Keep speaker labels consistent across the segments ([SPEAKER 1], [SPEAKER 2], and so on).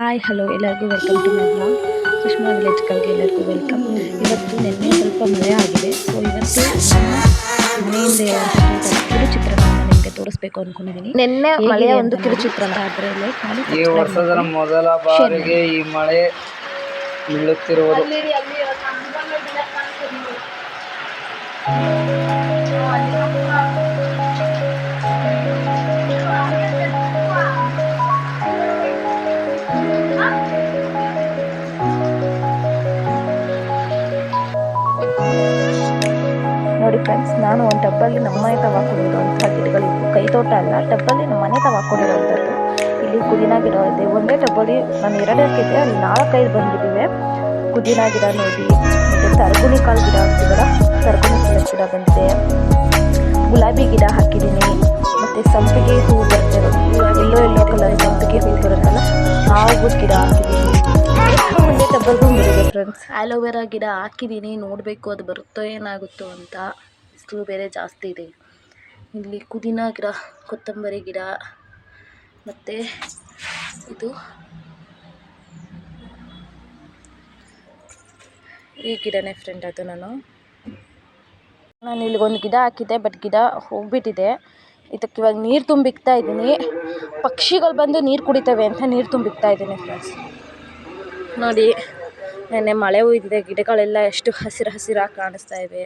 [SPEAKER 1] Hi hello ಎಲ್ಲರಿಗೂ welcome to my blog. Sushma village ಕಲ್ಗೆ ಎಲ್ಲರಿಗೂ welcome. ಇವತ್ತು ನಿನ್ನೆ ಸ್ವಲ್ಪ ಮಳೆ ಆಗಿದೆ. ಸೊ ಇವತ್ತು ಮನೆಯಿಂದ ಇರುವಂತಹ ಕಿರು ಚಿತ್ರಣ ನಿಮಗೆ ತೋರಿಸ್ಬೇಕು ಅನ್ಕೊಂಡಿದ್ದೀನಿ
[SPEAKER 2] ನಿನ್ನೆ ಮಳೆಯ ಒಂದು ಕಿರುಚಿತ್ರಣ
[SPEAKER 1] ಆದರೆ ಲೇಟ್
[SPEAKER 3] ಈ ವರ್ಷದ ಮೊದಲ ಬಾರಿಗೆ ಈ ಮಳೆ ಬೀಳುತ್ತಿರುವುದು
[SPEAKER 2] ನೋಡಿ ಫ್ರೆಂಡ್ಸ್ ನಾನು ಒಂದು ಟಬ್ಬಲ್ಲಿ ನಮ್ಮ ಮನೆ ತವ ಕೈತೋಟ ಗಿಡಗಳಿತ್ತು ಕೈ ತೋಟ ಅಲ್ಲ ಟಬ್ಬಲ್ಲಿ ನಮ್ಮ ಮನೆ ತವ ಹಾಕೊಂಡಿರುವಂಥದ್ದು ಇಲ್ಲಿ ಕುದಿನ ಗಿಡ ಇದೆ. ಒಂದೇ ಟಬ್ಬಲ್ಲಿ ನಾನು ಎರಡು ಹಾಕಿದ್ದೆ. ಅಲ್ಲಿ ನಾಲ್ಕೈದು ಬಂದಿದ್ದೀವಿ ಪುದೀನ ಗಿಡ ನೋಡಿ. ಮತ್ತು ತರಗುಣಿ ಕಾಳು ಗಿಡ ಹಾಕಿದಾರ ತರಗುಣಿ ಕಾಳು ಗಿಡ ಬಂದಿದೆ. ಗುಲಾಬಿ ಗಿಡ ಹಾಕಿದ್ದೀನಿ. ಮತ್ತು ಸಂಪಿಗೆ ಹೂವು ಬರುತ್ತೆ ಎಲ್ಲೋ ಎಲ್ಲೋ ಕಲರ್ ಸಂಪಿಗೆ ಹೂವು ಬರುತ್ತಲ್ಲ, ಆ ಹೂವು ಗಿಡ ಫ್ರೆಂಡ್ಸ್
[SPEAKER 1] ಆಲೋವೆರಾ ಗಿಡ ಹಾಕಿದ್ದೀನಿ, ನೋಡಬೇಕು ಅದು ಬರುತ್ತೋ ಏನಾಗುತ್ತೋ ಅಂತ. ಬಿಸಿಲು ಬೇರೆ ಜಾಸ್ತಿ ಇದೆ. ಇಲ್ಲಿ ಕುದಿನ ಗಿಡ, ಕೊತ್ತಂಬರಿ ಗಿಡ, ಮತ್ತು ಇದು ಈ ಗಿಡನೇ ಫ್ರೆಂಡ್ ಅದು ನಾನು.
[SPEAKER 2] ನಾನು ಇಲ್ಲಿಗೊಂದು ಗಿಡ ಹಾಕಿದ್ದೆ ಬಟ್ ಗಿಡ ಹೋಗ್ಬಿಟ್ಟಿದೆ. ಇದಕ್ಕೆ ಇವಾಗ ನೀರು ತುಂಬಿಕ್ತಾ ಇದ್ದೀನಿ. ಪಕ್ಷಿಗಳು ಬಂದು ನೀರು ಕುಡಿತವೆ ಅಂತ ನೀರು ತುಂಬಿಕ್ತಾ ಇದ್ದೀನಿ ಫ್ರೆಂಡ್ಸ್
[SPEAKER 1] ನೋಡಿ. ನೆನ್ನೆ ಮಳೆ ಹುಯ್ದಿದೆ, ಗಿಡಗಳೆಲ್ಲ ಎಷ್ಟು ಹಸಿರು ಹಸಿರಾಗಿ ಕಾಣಿಸ್ತಾ ಇವೆ.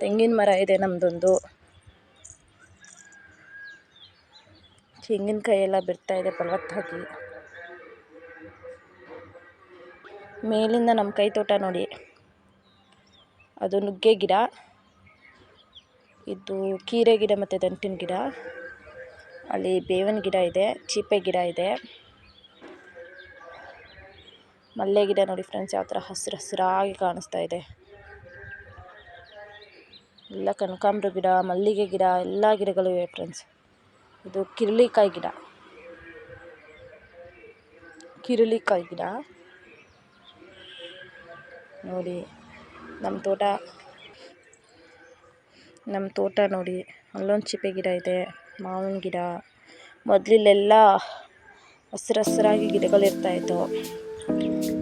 [SPEAKER 1] ತೆಂಗಿನ ಮರ ಇದೆ ನಮ್ಮದೊಂದು ತೆಂಗಿನಕಾಯಿ ಎಲ್ಲ ಬಿಡ್ತಾ ಇದೆ ಫಲವತ್ತಾಗಿ. ಮೇಲಿಂದ ನಮ್ಮ ಕೈ ತೋಟ ನೋಡಿ. ಅದು ನುಗ್ಗೆ ಗಿಡ, ಇದು ಕೀರೆ ಗಿಡ ಮತ್ತು ದಂಟಿನ ಗಿಡ. ಅಲ್ಲಿ ಬೇವಿನ ಗಿಡ ಇದೆ, ಚೀಪೆ ಗಿಡ ಇದೆ. ಮಲ್ಲೆ ಗಿಡ ನೋಡಿ ಫ್ರೆಂಡ್ಸ್ ಯಾವ ಥರ ಹಸಿರು ಹಸಿರಾಗಿ ಕಾಣಿಸ್ತಾ ಇದೆ. ಎಲ್ಲ ಕನಕಾಂಬ್ರ ಗಿಡ, ಮಲ್ಲಿಗೆ ಗಿಡ, ಎಲ್ಲ ಗಿಡಗಳು ಇವೆ ಫ್ರೆಂಡ್ಸ್ ಇದು ಕಿರಳಿಕಾಯಿ ಗಿಡ. ಕಿರಳಿಕಾಯಿ ಗಿಡ. ನೋಡಿ ನಮ್ಮ ತೋಟ ನಮ್ಮ ತೋಟ ನೋಡಿ, ಅಲ್ಲೊಂದು ಚಿಪ್ಪೆ ಗಿಡ ಇದೆ, ಮಾವಿನ ಗಿಡ. ಮೊದಲಿಲ್ಲೆಲ್ಲ ಹಸಿರು ಹಸಿರಾಗಿ ಗಿಡಗಳು ಇರ್ತಾಯಿತ್ತು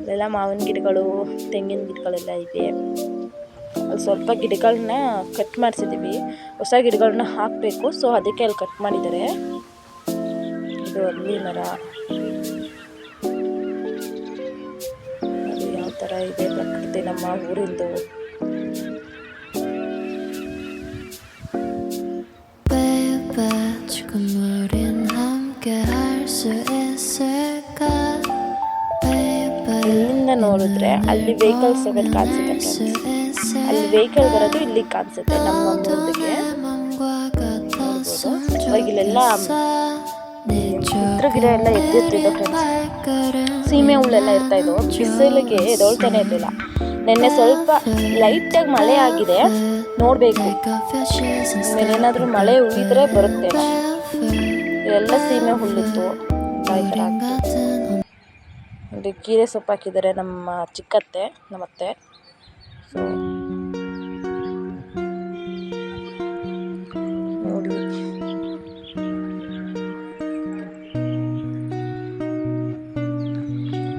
[SPEAKER 1] ಅಲ್ಲೆಲ್ಲ ಮಾವಿನ ಗಿಡಗಳು, ತೆಂಗಿನ ಗಿಡಗಳೆಲ್ಲ ಇವೆ. ಅಲ್ಲಿ ಸ್ವಲ್ಪ ಗಿಡಗಳನ್ನ ಕಟ್ ಮಾಡಿಸಿದ್ದೀವಿ. ಹೊಸ ಗಿಡಗಳನ್ನ ಹಾಕಬೇಕು. ಸೊ ಅದಕ್ಕೆ ಅಲ್ಲಿ ಕಟ್ ಮಾಡಿದ್ದಾರೆ. ಇದು ಅಲ್ಲಿ ಮರ. ಅದು ಯಾವ ಥರ ಇದೆ ಪ್ರಕೃತಿ ನಮ್ಮ ಊರಿಂದು.
[SPEAKER 4] Baby
[SPEAKER 1] ಇಲ್ಲಿಂದ ನೋಡಿದ್ರೆ ಅಲ್ಲಿ ವೆಹಿಕಲ್ಸ್ ಹೋಗೋದು ಕಾಣಿಸುತ್ತೆ ಅಲ್ಲಿ ವೆಹಿಕಲ್ ಬರೋದು ಇಲ್ಲಿ ಕಾಣಿಸುತ್ತೆ ನಮ್ಮ ಮುಂದಿಗೆ ಇಲ್ಲೆಲ್ಲ
[SPEAKER 4] ಚಿತ್ರ
[SPEAKER 1] ಗಿಡ ಎಲ್ಲ
[SPEAKER 4] ಎದ್ದಿರ್ತಿದ್ವು
[SPEAKER 1] ಸೀಮೆ ಹುಳೆಲ್ಲ ಇರ್ತಾ ಇದ್ವು. ಬಿಸಿಲಿಗೆ ಎದೊಳ್ತಾನೆ ಇರಲಿಲ್ಲ. ನಿನ್ನೆ ಸ್ವಲ್ಪ ಲೈಟಾಗಿ ಮಳೆ ಆಗಿದೆ. ನೋಡ್ಬೇಕು. ಆಮೇಲೆ ಏನಾದರೂ ಮಳೆ ಉಳಿದ್ರೆ ಬರುತ್ತೆ. ಎಲ್ಲ ಸೀಮೆ ಹುಲ್ಲಿತ್ತು. ನೋಡಿ ಕೀರೆ ಸೊಪ್ಪು ಹಾಕಿದ್ದಾರೆ ನಮ್ಮ ಚಿಕ್ಕತ್ತೆ ನಮ್ಮತ್ತೆ ಸೊ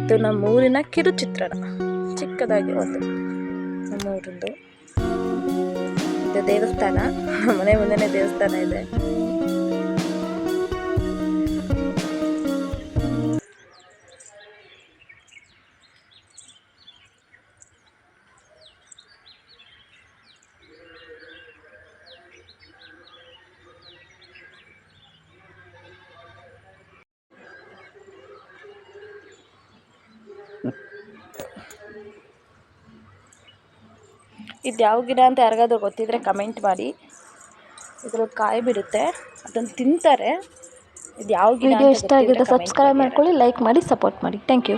[SPEAKER 1] ಇದು ನಮ್ಮ ಊರಿನ ಕಿರು ಚಿತ್ರಣ ಚಿಕ್ಕದಾಗಿರೋದು ನಮ್ಮ ಊರಿಂದು. ಇದು ದೇವಸ್ಥಾನ, ಮನೆ ಮುಂದೆನೇ ದೇವಸ್ಥಾನ ಇದೆ. ಇದು ಯಾವ ಗಿಡ ಅಂತ ಯಾರಿಗಾದ್ರೂ ಗೊತ್ತಿದ್ರೆ ಕಮೆಂಟ್ ಮಾಡಿ. ಇದ್ರದ್ದು ಕಾಯಿ ಬಿಡುತ್ತೆ. ಅದನ್ನು ತಿಂತಾರೆ. ಇದು ಯಾವ ಗಿಡ
[SPEAKER 2] ವಿಡಿಯೋ ಇಷ್ಟ
[SPEAKER 1] ಆಗಿದೆ
[SPEAKER 2] ಸಬ್ಸ್ಕ್ರೈಬ್ ಮಾಡ್ಕೊಳ್ಳಿ ಲೈಕ್ ಮಾಡಿ ಸಪೋರ್ಟ್ ಮಾಡಿ. Thank you